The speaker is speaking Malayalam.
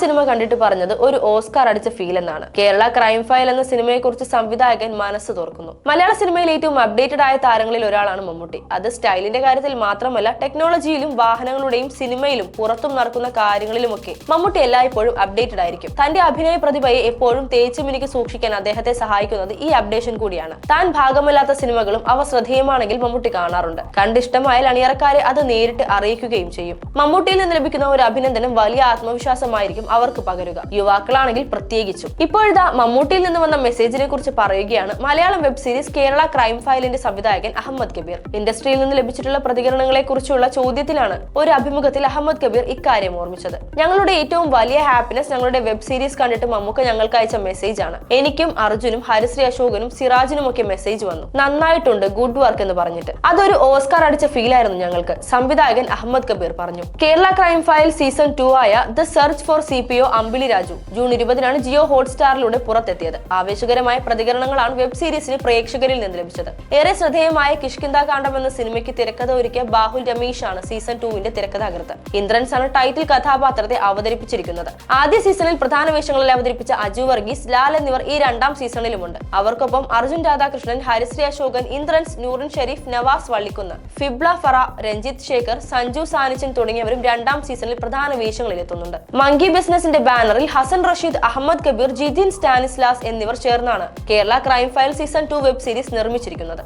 സിനിമ കണ്ടിട്ട് പറഞ്ഞത് ഒരു ഓസ്കാർ അടിച്ച ഫീൽ എന്നാണ്. കേരള ക്രൈം ഫയൽ എന്ന സിനിമയെക്കുറിച്ച് സംവിധായകൻ മനസ്സ് തുറക്കുന്നു. മലയാള സിനിമയിൽ ഏറ്റവും അപ്ഡേറ്റഡ് ആയ താരങ്ങളിൽ ഒരാളാണ് മമ്മൂട്ടി. അത് സ്റ്റൈലിന്റെ കാര്യത്തിൽ മാത്രമല്ല ടെക്നോളജിയിലും വാഹനങ്ങളുടെയും സിനിമയിലും പുറത്തും നടക്കുന്ന കാര്യങ്ങളിലുമൊക്കെ മമ്മൂട്ടി എല്ലായ്പ്പോഴും അപ്ഡേറ്റഡ് ആയിരിക്കും. തന്റെ അഭിനയ പ്രതിഭയെ എപ്പോഴും തേച്ചുമിനിക്ക് സൂക്ഷിക്കാൻ അദ്ദേഹത്തെ സഹായിക്കുന്നത് ഈ അപ്ഡേഷൻ കൂടിയാണ്. താൻ ഭാഗമല്ലാത്ത സിനിമകളും അവ ശ്രദ്ധേയമാണെങ്കിൽ മമ്മൂട്ടി കാണാറുണ്ട്. കണ്ടിഷ്ടമായാൽ അണിയറക്കാരെ അത് നേരിട്ട് അറിയിക്കുകയും ചെയ്യും. മമ്മൂട്ടിയിൽ നിന്ന് ലഭിക്കുന്ന ഒരു അഭിനന്ദനം വലിയ ആത്മവിശ്വാസമായിരിക്കും അവർക്ക് പകരുക. യുവാക്കളാണെങ്കിൽ പ്രത്യേകിച്ചും. ഇപ്പോഴത്തെ മമ്മൂട്ടിയിൽ നിന്ന് വന്ന മെസ്സേജിനെ കുറിച്ച് പറയുകയാണ് Malayalam web series Kerala crime ഫയലിന്റെ സംവിധായകൻ അഹമ്മദ് കബീർ. ഇൻഡസ്ട്രിയിൽ നിന്ന് ലഭിച്ചിട്ടുള്ള പ്രതികരണങ്ങളെ കുറിച്ചുള്ള ചോദ്യത്തിലാണ് ഒരു അഭിമുഖത്തിൽ അഹമ്മദ് കബീർ ഇക്കാര്യം ഓർമ്മിച്ചത്. ഞങ്ങളുടെ ഏറ്റവും വലിയ ഹാപ്പിനെസ് ഞങ്ങളുടെ വെബ് സീരീസ് കണ്ടിട്ട് മമ്മൂക്ക ഞങ്ങൾക്ക് അയച്ച മെസ്സേജ് ആണ്. എനിക്കും അർജുനും ഹരിശ്രീ അശോകനും സിറാജിനും ഒക്കെ മെസ്സേജ് വന്നു. നന്നായിട്ടുണ്ട് ഗുഡ് വർക്ക് എന്ന് പറഞ്ഞിട്ട്. അതൊരു ഓസ്കാർ അടിച്ച ഫീൽ ആയിരുന്നു ഞങ്ങൾക്ക് സംവിധായകൻ അഹമ്മദ് കബീർ പറഞ്ഞു. Kerala crime file season two ആയ the search C P O Ambili Raju. June ഇരുപതിനാണ് Jio ഹോട്ട്സ്റ്റാറിലൂടെ പുറത്തെത്തിയത്. ആവേശകരമായ പ്രതികരണങ്ങളാണ് വെബ് സീരീസിന് പ്രേക്ഷകരിൽ നിന്ന് ലഭിച്ചത്. ഏറെ ശ്രദ്ധേയമായ കിഷ്കിന്ദ കാണ്ഡം എന്ന സിനിമയ്ക്ക് തിരക്കഥ ഒരുക്കിയ ബാഹുൽ രമേശ് ആണ് സീസൺ ടുവിന്റെ തിരക്കഥാകൃത്ത്. ആണ് ടൈറ്റിൽ കഥാപാത്രത്തെ അവതരിപ്പിച്ചിരിക്കുന്നത്. ആദ്യ സീസണിൽ പ്രധാന വേഷങ്ങളിൽ അവതരിപ്പിച്ച അജു വർഗീസ് ലാൽ എന്നിവർ ഈ രണ്ടാം സീസണിലുമുണ്ട്. അവർക്കൊപ്പം അർജുൻ രാധാകൃഷ്ണൻ ഹരിശ്രീ അശോകൻ ഇന്ദ്രൻസ് നൂറിൻ ഷെരീഫ് നവാസ് വള്ളിക്കുന്ന് ഫിബ്ല ഫറ രഞ്ജിത്ത് ശേഖർ സഞ്ജു സാനിച്ചൻ തുടങ്ങിയവരും രണ്ടാം സീസണിൽ പ്രധാന വേഷങ്ങളിൽ എത്തുന്നുണ്ട് മങ്കി ബിസിനസിന്റെ ബാനറിൽ ഹസൻ റഷീദ് അഹമ്മദ് കബീർ ജിതിൻ സ്റ്റാനിസ്ലാസ് എന്നിവർ ചേർന്നാണ് Kerala crime file season two web series നിർമ്മിച്ചിരിക്കുന്നത്.